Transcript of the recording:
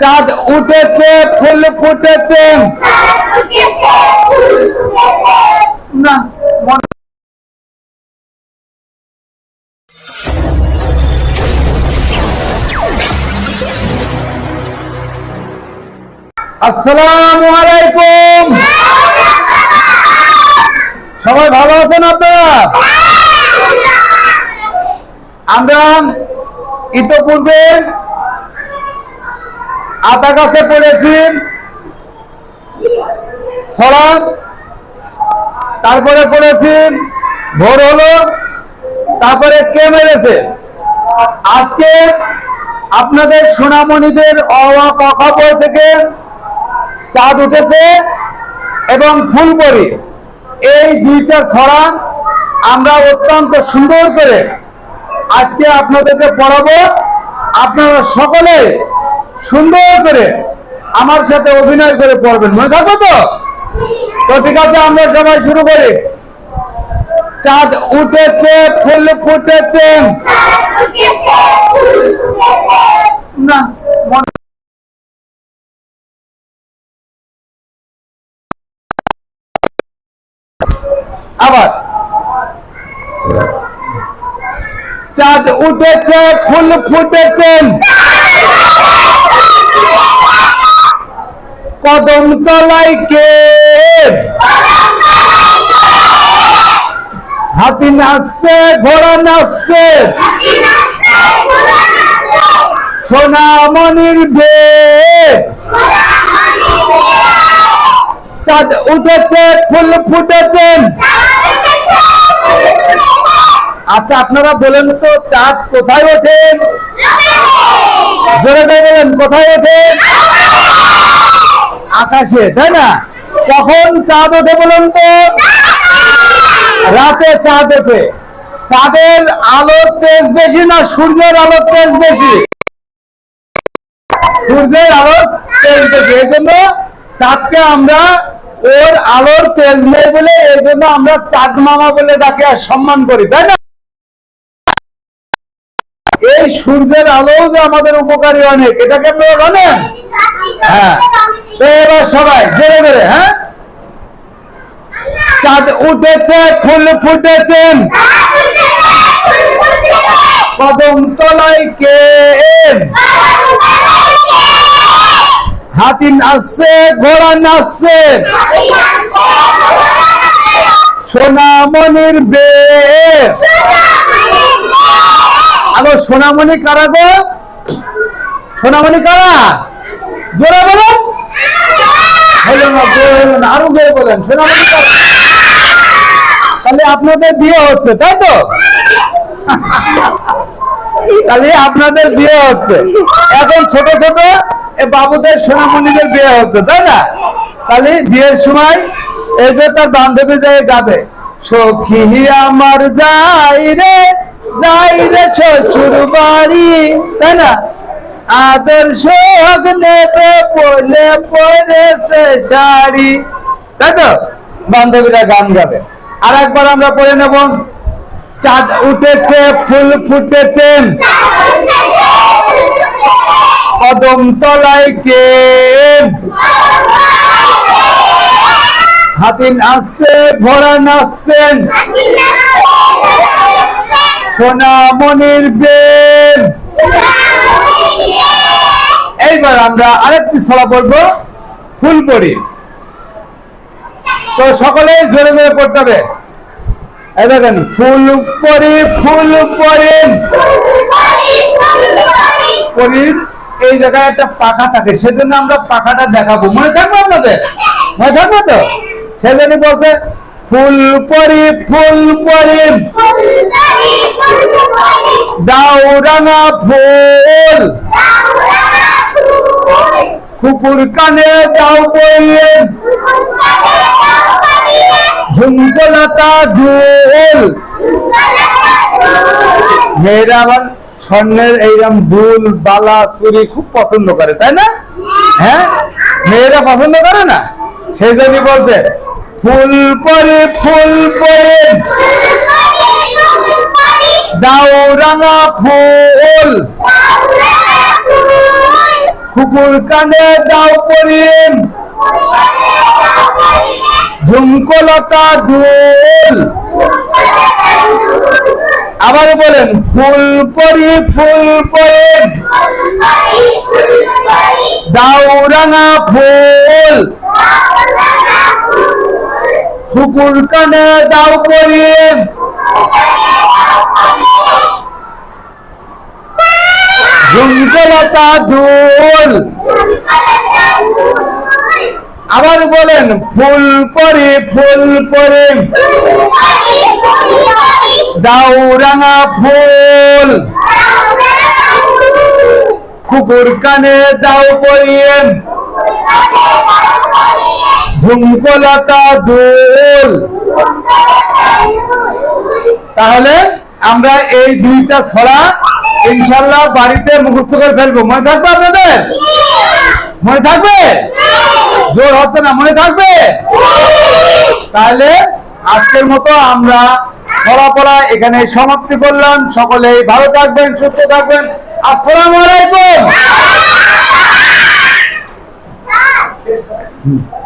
চাঁদ উঠেছে ফুল ফুটেছে। আসসালামু আলাইকুম। সবাই ভালো আছেন আপনারা? আমরা ইতোপূর্বে আতা গাছে পড়েছি। ছড়া তারপরে পড়েছি, ভোর হলো, তারপরে কে মেরেছে? আজকে আপনাদের সোনামণিদের অওয়া থেকে চাঁদ উঠেছে এবং ফুলবরি এই দুইটা ছড়া আমরা অত্যন্ত সুন্দর করে আজকে আপনাদেরকে পড়াবো। আপনারা সকলে সুন্দর করে আমার সাথে অভিনয় করে পড়বেন। মনে থাকো তো? তো ঠিক আছে, আমরা সবাই শুরু করি। চাঁদ উঠেছে, ফুল ফুটেছে। না আবার। চাঁদ উঠেছে, ফুল ফুটেছেন কদম তলায় কে? হাতি নাচছে, ঘোড়া নাচছে। সোনামণির বে চাঁদ উঠেছে, ফুল ফুটেছেন আচ্ছা আপনারা বলেন তো, চাঁদ কোথায় ওঠেন জোরে বলেন, কোথায় ওঠেন আকাশে, তাই না? কখন চাঁদ ওঠে বলুন তো? রাতে চাঁদ ওঠে। চাঁদের আলোর তেজ বেশি না সূর্যের আলোর তেজ বেশি? সূর্যের আলোর তেজ বেশি। এই জন্য চাঁদকে আমরা ওর আলোর তেজ নেই বলে, এই জন্য আমরা চাঁদ মামা বলে তাকে সম্মান করি, তাই না? এই সূর্যের আলো যে আমাদের উপকারী অনেক এটাকে আপনারা জানেন? হ্যাঁ। এবার সবাই জেনে বেড়ে হ্যাঁ? চাঁদ উঠেছে, ফুল ফুটেছেন কদম তলায় কে হাতি নাচছে, ঘোড়া নাচছে। সোনামণির বেশ। আলো সোনামণি কারা গো? সোনামণি কারা? জোরে বলেন। আরও জোরে বলেন, সোনামণি তাহলে আপনাদের বিয়ে হচ্ছে, তাই তো? তাহলে আপনাদের বিয়ে হচ্ছে। এখন ছোট ছোট এ বাবুদের, সোনামণিদের বিয়ে হচ্ছে, তাই না? তাহলে বিয়ের সময় এই যে তার বান্ধবী যায় গাবে, সখী আমার যাই রে। যাই রে শ্বশুর বাড়ি, তাই না? আদর্শ নেবে বলে পড়েছে শাড়ি। তাই তো? বান্ধবীরা গান গাবে। আর একবার আমরা পড়ে নেব। চাঁদ উঠেছে, ফুল ফুটেছেন কদম তলায় কে? হাতি নাচছে ঘোড়া নাচছেন সোনামণির বেল এইবার আমরা আরেকটি ছড়া পড়ব ফুল পড়ি তো সকলে জোরে জোরে পড়তে হবে। এই দেখেন ফুল পরি ফুল পরি পরির এই জায়গায় একটা পাখা থাকে, সেজন্য আমরা পাখাটা দেখাবো। মনে থাকবে আপনাদের? মনে থাকবে তো? সেজন্য বলছে ফুল পরি ফুল পরি দাও রাঙা ফুল। কুকুর কানে দাও বইয়ে। ঝুমকলতা ঝুল মেয়েরা আমার স্বর্ণের এইরকম দুল, বালা চুরি খুব পছন্দ করে, তাই না? হ্যাঁ? মেয়েরা পছন্দ করে না? সেই জন্য বলছে, ফুল পরে ফুল পরে। দাও রাঙা ফুল। কুকুর কানে দাও পরিয়ে ঝুমকলতা দুল আবার বলেন, ফুল পরি, ফুল পরে। দাও রাঙা ফুল। কুকুর কানে দাও পরিয়ে ঝুমকলতা দুল আবার বলেন, ফুল পরে ফুল পরে। দাও রাঙা ফুল। কুকুর কানে দাও পরিয়ে ঝুমকলতা দুল তাহলে আমরা এই দুইটা ছড়া ইনশাল্লাহ বাড়িতে মুখস্থ করে ফেলব। মনে থাকবে আপনাদের? মনে থাকবে? জোর হচ্ছে না মনে থাকবে? তাহলে আজকের মতো আমরা পড়া এখানে সমাপ্তি করলাম। সকলেই ভালো থাকবেন সুস্থ থাকবেন। আসসালামু আলাইকুম।